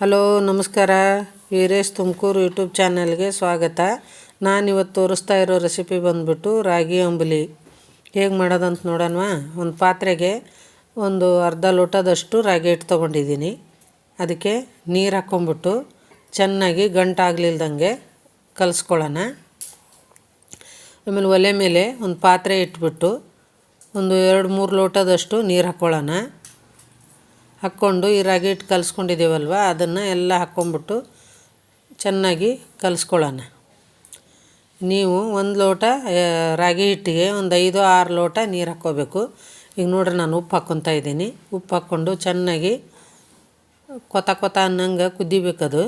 Hello, ನಮಸ್ಕಾರ. Veeresh Tumakuru YouTube ಚಾನಲ್ಗೆ ಸ್ವಾಗತ. ನಾನಿವತ್ತು ತೋರಿಸ್ತಾ ಇರೋ ರೆಸಿಪಿ ಬಂದುಬಿಟ್ಟು ರಾಗಿ ಅಂಬಲಿ. ಹೇಗೆ ಮಾಡೋದಂತ ನೋಡೋಣವಾ? ಒಂದು ಪಾತ್ರೆಗೆ ಒಂದು ಅರ್ಧ ಲೋಟದಷ್ಟು ರಾಗಿ ಹಿಟ್ಟು ತೊಗೊಂಡಿದ್ದೀನಿ. ಅದಕ್ಕೆ ನೀರು ಹಾಕ್ಕೊಂಬಿಟ್ಟು ಚೆನ್ನಾಗಿ ಗಂಟಾಗಲಿಲ್ದಂಗೆ ಕಲಿಸ್ಕೊಳ್ಳೋಣ. ಆಮೇಲೆ ಒಲೆ ಮೇಲೆ ಒಂದು ಪಾತ್ರೆ ಇಟ್ಬಿಟ್ಟು ಒಂದು ಎರಡು ಮೂರು ಲೋಟದಷ್ಟು ನೀರು ಹಾಕ್ಕೊಳ್ಳೋಣ ಹಾಕ್ಕೊಂಡು ಈ ರಾಗಿ ಹಿಟ್ಟು ಕಲಿಸ್ಕೊಂಡಿದ್ದೀವಲ್ವ, ಅದನ್ನು ಎಲ್ಲ ಹಾಕ್ಕೊಂಬಿಟ್ಟು ಚೆನ್ನಾಗಿ ಕಲಿಸ್ಕೊಳ್ಳೋಣ. ನೀವು ಒಂದು ಲೋಟ ರಾಗಿ ಹಿಟ್ಟಿಗೆ ಒಂದು ಐದು, ಆರು ಲೋಟ ನೀರು ಹಾಕ್ಕೋಬೇಕು. ಈಗ ನೋಡ್ರಿ ನಾನು ಉಪ್ಪು ಹಾಕ್ಕೊತಾ ಇದ್ದೀನಿ. ಉಪ್ಪು ಹಾಕ್ಕೊಂಡು ಚೆನ್ನಾಗಿ ಕೊತ ಕೊತ ಅನ್ನಂಗೆ ಕುದಿಬೇಕದು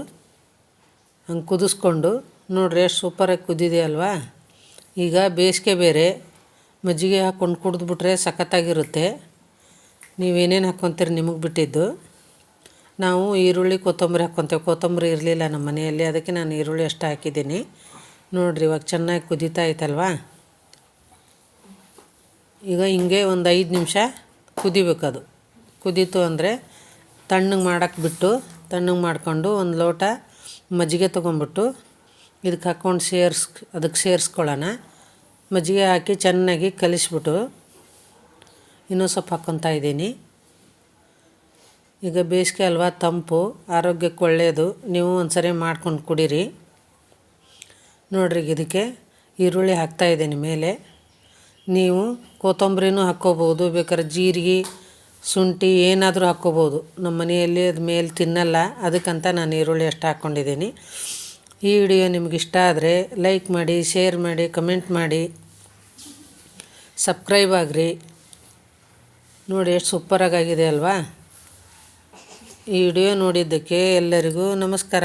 ಹಂಗೆ ಕುದಿಸ್ಕೊಂಡು ನೋಡ್ರಿ ಎಷ್ಟು ಸೂಪರಾಗಿ ಕುದ್ದಿದೆ ಅಲ್ವಾ. ಈಗ ಬೇಸಿಗೆ ಬೇರೆ, ಮಜ್ಜಿಗೆ ಹಾಕ್ಕೊಂಡು ಕುಡಿದ್ಬಿಟ್ರೆ ಸಖತ್ತಾಗಿರುತ್ತೆ. ನೀವೇನೇನು ಹಾಕ್ಕೊತೀರಿ ನಿಮಗೆ ಬಿಟ್ಟಿದ್ದು? ನಾವು ಈರುಳ್ಳಿ, ಕೊತ್ತಂಬರಿ ಹಾಕ್ಕೊತೇವೆ ಕೊತ್ತಂಬರಿ ಇರಲಿಲ್ಲ ನಮ್ಮ ಮನೆಯಲ್ಲಿ. ಅದಕ್ಕೆ ನಾನು ಈರುಳ್ಳಿ ಅಷ್ಟು ಹಾಕಿದ್ದೀನಿ. ನೋಡಿರಿ, ಇವಾಗ ಚೆನ್ನಾಗಿ ಕುದೀತಾ ಐತಲ್ವಾ? ಈಗ ಹಿಂಗೆ ಒಂದು ಐದು ನಿಮಿಷ ಕುದಿಬೇಕದು. ಕುದೀತು ಅಂದರೆ ತಣ್ಣಗೆ ಮಾಡೋಕ್ಕೆ ಬಿಟ್ಟು, ತಣ್ಣಗೆ ಮಾಡಿಕೊಂಡು ಒಂದು ಲೋಟ ಮಜ್ಜಿಗೆ ತೊಗೊಂಬಿಟ್ಟು ಇದಕ್ಕೆ ಹಾಕ್ಕೊಂಡು ಸೇರ್ಸ್ ಅದಕ್ಕೆ ಸೇರಿಸ್ಕೊಳ್ಳೋಣ. ಮಜ್ಜಿಗೆ ಹಾಕಿ ಚೆನ್ನಾಗಿ ಕಲಿಸ್ಬಿಟ್ಟು ಇನ್ನೂ ಸ್ವಲ್ಪ ಹಾಕ್ಕೊತಾ ಇದ್ದೀನಿ. ಈಗ ಬೇಸಿಗೆ ಅಲ್ವಾ, ತಂಪು, ಆರೋಗ್ಯಕ್ಕೆ ಒಳ್ಳೆಯದು ನೀವು ಒಂದು ಸರಿ ಮಾಡ್ಕೊಂಡು ಕುಡೀರಿ. ನೋಡ್ರಿ ಇದಕ್ಕೆ ಈರುಳ್ಳಿ ಹಾಕ್ತಾಯಿದ್ದೀನಿ ಮೇಲೆ. ನೀವು ಕೊತ್ತಂಬರಿನೂ ಹಾಕ್ಕೋಬೋದು, ಬೇಕಾದ್ರೆ ಜೀರಿಗೆ, ಶುಂಠಿ ಏನಾದರೂ ಹಾಕ್ಕೋಬೋದು. ನಮ್ಮ ಮನೆಯಲ್ಲಿ ಅದು ಮೇಲೆ ತಿನ್ನಲ್ಲ, ಅದಕ್ಕಂತ ನಾನು ಈರುಳ್ಳಿ ಅಷ್ಟು ಹಾಕ್ಕೊಂಡಿದ್ದೀನಿ. ಈ ವಿಡಿಯೋ ನಿಮ್ಗೆ ಇಷ್ಟ ಆದರೆ ಲೈಕ್ ಮಾಡಿ, ಶೇರ್ ಮಾಡಿ, ಕಮೆಂಟ್ ಮಾಡಿ. ಸಬ್ಸ್ಕ್ರೈಬ್ ಆಗಿರಿ. ನೋಡಿ ಎಷ್ಟು ಸೂಪರಾಗಿದೆ ಅಲ್ವಾ? ಈ ವಿಡಿಯೋ ನೋಡಿದ್ದಕ್ಕೆ ಎಲ್ಲರಿಗೂ ನಮಸ್ಕಾರ.